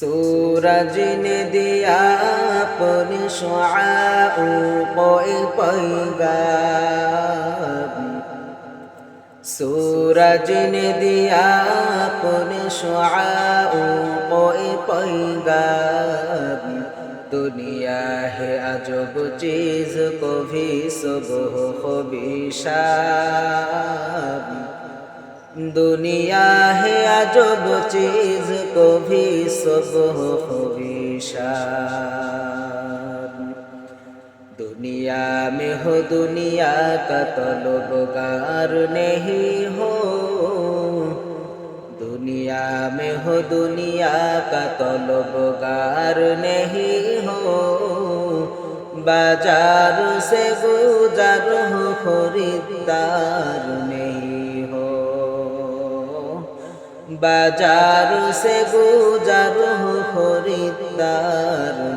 सूरज ने दिया अपने शुआओं को पैगाम सूरज ने दिया अपने शुआओं को पैगाम दुनिया है अजब चीज को भी सुबह को দুনিয়া হে আজব চিজ কভি সব হবিশার দুনিয়া মে হো দুনিয়া কা তলবগার নেহি হো। দুনিয়া মে হো দুনিয়া কা তলবগার নেহি হো। বাজার সে গুজার হো খরিদ্দার বাজার সে গুজার খরিদ্দার